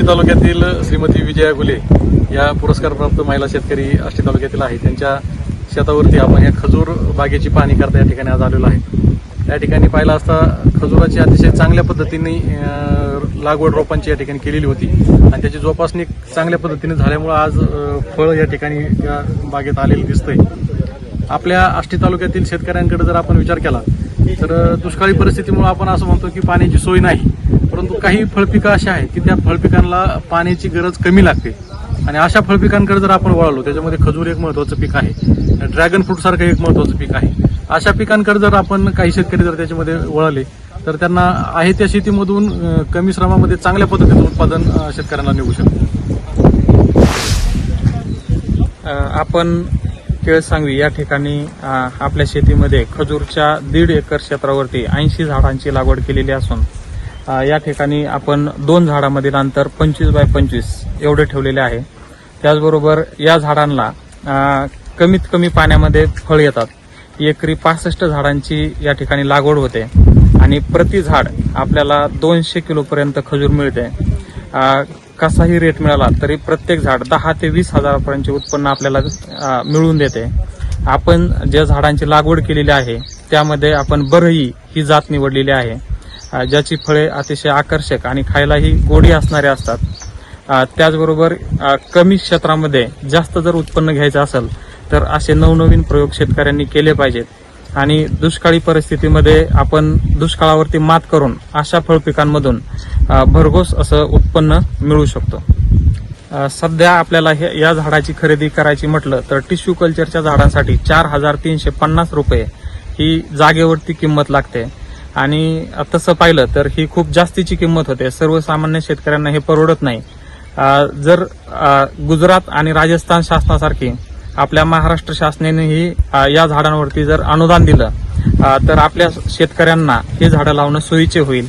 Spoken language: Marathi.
आष्टी तालुक्यातील श्रीमती विजया गुले या पुरस्कारप्राप्त महिला शेतकरी आष्टी तालुक्यातील आहे त्यांच्या शेतावरती आपण या खजूर बागेची पाहणी करता या ठिकाणी आज आलेलो आहे. या ठिकाणी पाहिला असता खजुराची अतिशय चांगल्या पद्धतीने लागवड रोपांची या ठिकाणी केलेली होती. आणि त्याची जोपासणी चांगल्या पद्धतीने झाल्यामुळं आज फळं फळ या ठिकाणी या बागेत आलेलं दिसतंय. आपल्या आष्टी तालुक्यातील शेतकऱ्यांकडे जर आपण विचार केला तर दुष्काळी परिस्थितीमुळे आपण असं म्हणतो की पाण्याची सोय नाही. परंतु काही फळपिकं अशी आहेत की त्या फळपिकांना पाण्याची गरज कमी लागते. आणि अशा फळपिकांकडे जर आपण वळालो त्याच्यामध्ये खजूर एक महत्वाचं पीक आहे. ड्रॅगन फ्रूट सारखं एक महत्वाचं पीक आहे. अशा पिकांकडे जर आपण काही शेतकरी जर त्याच्यामध्ये वळाले तर त्यांना आहे त्या शेतीमधून कमी श्रमामध्ये चांगल्या पद्धतीचं उत्पादन शेतकऱ्यांना निघू शकतं. आपण केळ सांगवी. या ठिकाणी आपल्या शेतीमध्ये खजूरच्या दीड एकर क्षेत्रावरती ऐंशी झाडांची लागवड केलेली असून या ठिकाणी आपण दोन झाडामधील अंतर पंचवीस बाय पंचवीस एवढे ठेवलेले आहे. त्याचबरोबर या झाडांना कमीत कमी पाण्यामध्ये फळ येतात. एकरी पासष्ट झाडांची या ठिकाणी लागवड होते आणि प्रति झाड आपल्याला दोनशे किलोपर्यंत खजूर मिळते. कसाही रेट मिळाला तरी प्रत्येक झाड दहा ते वीस हजारापर्यंतचे उत्पन्न आपल्याला मिळून मिळवून देते. आपण ज्या झाडांची लागवड केलेली आहे त्यामध्ये आपण बरही ही जात निवडलेली आहे. ज्याची फळे अतिशय आकर्षक आणि खायलाही गोडी असणारे असतात. त्याचबरोबर कमी क्षेत्रामध्ये जास्त जर उत्पन्न घ्यायचं असेल तर असे नवनवीन प्रयोग शेतकऱ्यांनी केले पाहिजेत. आणि दुष्काळी परिस्थितीमध्ये आपण दुष्काळावरती मात करून अशा फळपिकांमधून भरघोस असं उत्पन्न मिळू शकतो. सध्या आपल्याला हे या झाडाची खरेदी करायची म्हटलं तर टिश्यू कल्चरच्या झाडांसाठी चार हजार तीनशे पन्नास रुपये ही जागेवरती किंमत लागते. आणि तसं पाहिलं तर ही खूप जास्तीची किंमत होते. सर्वसामान्य शेतकऱ्यांना हे परवडत नाही. जर गुजरात आणि राजस्थान शासनासारखी आपल्या महाराष्ट्र शासनानेही या झाडांवरती जर अनुदान दिलं तर आपल्या शेतकऱ्यांना हे झाडं लावणं सोयीचे होईल.